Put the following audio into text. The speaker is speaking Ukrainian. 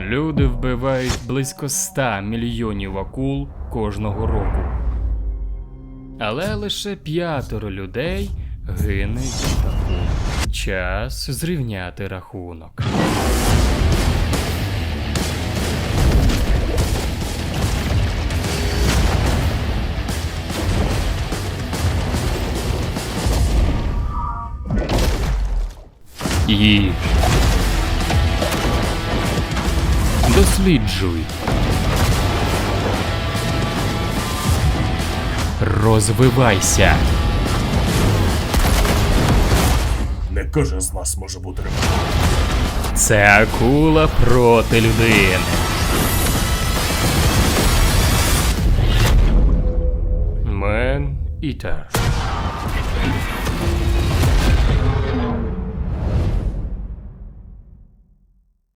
Люди вбивають близько 100 мільйонів акул кожного року. Але лише п'ятеро людей гине від акул. Час зрівняти рахунок. Їж. Досліджуй. Розвивайся. Не кожен з нас може бути рибаком. Це акула проти людини. Мен Ітер.